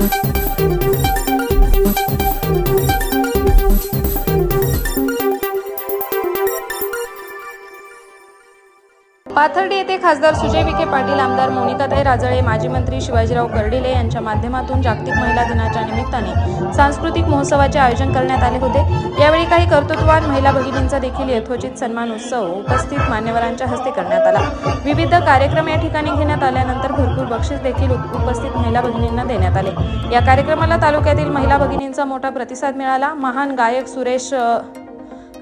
thank you Pathardi येथे खासदार सुजय विखे पाटील आमदार मोनिकाताई राजळे माजी मंत्री शिवाजीराव कर्डिले यांच्या माध्यमातून जागतिक महिला दिनाच्या निमित्ताने सांस्कृतिक महोत्सवाचे आयोजन करण्यात आले होते. यावेळी काही कर्तृत्ववान महिला भगिनींचा देखील यथोचित सन्मान उत्सव उपस्थित मान्यवरांच्या हस्ते करण्यात आला. विविध कार्यक्रम या ठिकाणी घेण्यात आल्यानंतर भरपूर बक्षीस देखील उप- उपस्थित महिला भगिनींना देण्यात आले. या कार्यक्रमाला तालुक्यातील महिला भगिनींचा मोठा प्रतिसाद मिळाला. महान गायक सुरेश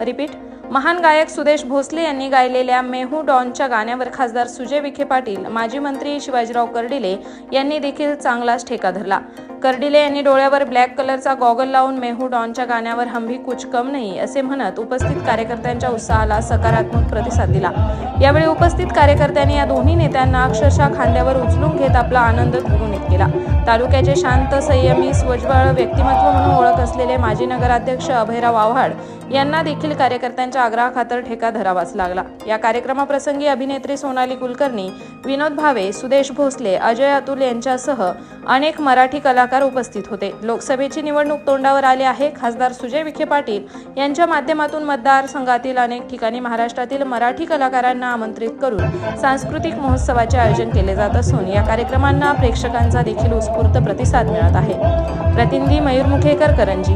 रिपीट. महान गायक सुदेश भोसले यांनी गायलेल्या मेहू डॉनच्या गाण्यावर खासदार सुजय विखे पाटील माजी मंत्री शिवाजीराव कर्डिले यांनी देखील चांगलाच ठेका धरला. कर्डिले यांनी डोळ्यावर ब्लॅक कलरचा गॉगल लावून मेहू डॉनच्या गाण्यावर हंबी कुछ कम नाही असे म्हणत उपस्थित कार्यकर्त्यांच्या उत्साहाला सकारात्मक प्रतिसाद दिला. यावेळी उपस्थित कार्यकर्त्यांनी या दोन्ही नेत्यांना अक्षरशः खांद्यावर उचलून घेत आपला आनंद द्विगुणित केला. तालुक्याचे शांत संयमी स्वज्वळ व्यक्तिमत्व म्हणून ओळख असलेले माजी नगराध्यक्ष अभयराव आव्हाड यांना देखील कार्यकर्त्यांच्या आग्रहाखातर ठेका धरावाच लागला. या कार्यक्रमाप्रसंगी अभिनेत्री सोनाली कुलकर्णी विनोद भावे सुदेश भोसले अजय अतुल यांच्यासह अनेक मराठी कला कलाकार उपस्थित होते. लोकसभेची निवडणूक तोंडावर आली आहे. खासदार सुजय विखे पाटील यांच्या माध्यमातून मतदारसंघातील अनेक ठिकाणी महाराष्ट्रातील मराठी कलाकारांना आमंत्रित करून सांस्कृतिक महोत्सवाचे आयोजन केले जात असून या कार्यक्रमांना प्रेक्षकांचा देखील उत्स्फूर्त प्रतिसाद मिळत आहे. प्रतिनिधी मयूर मुखेकर करंजी.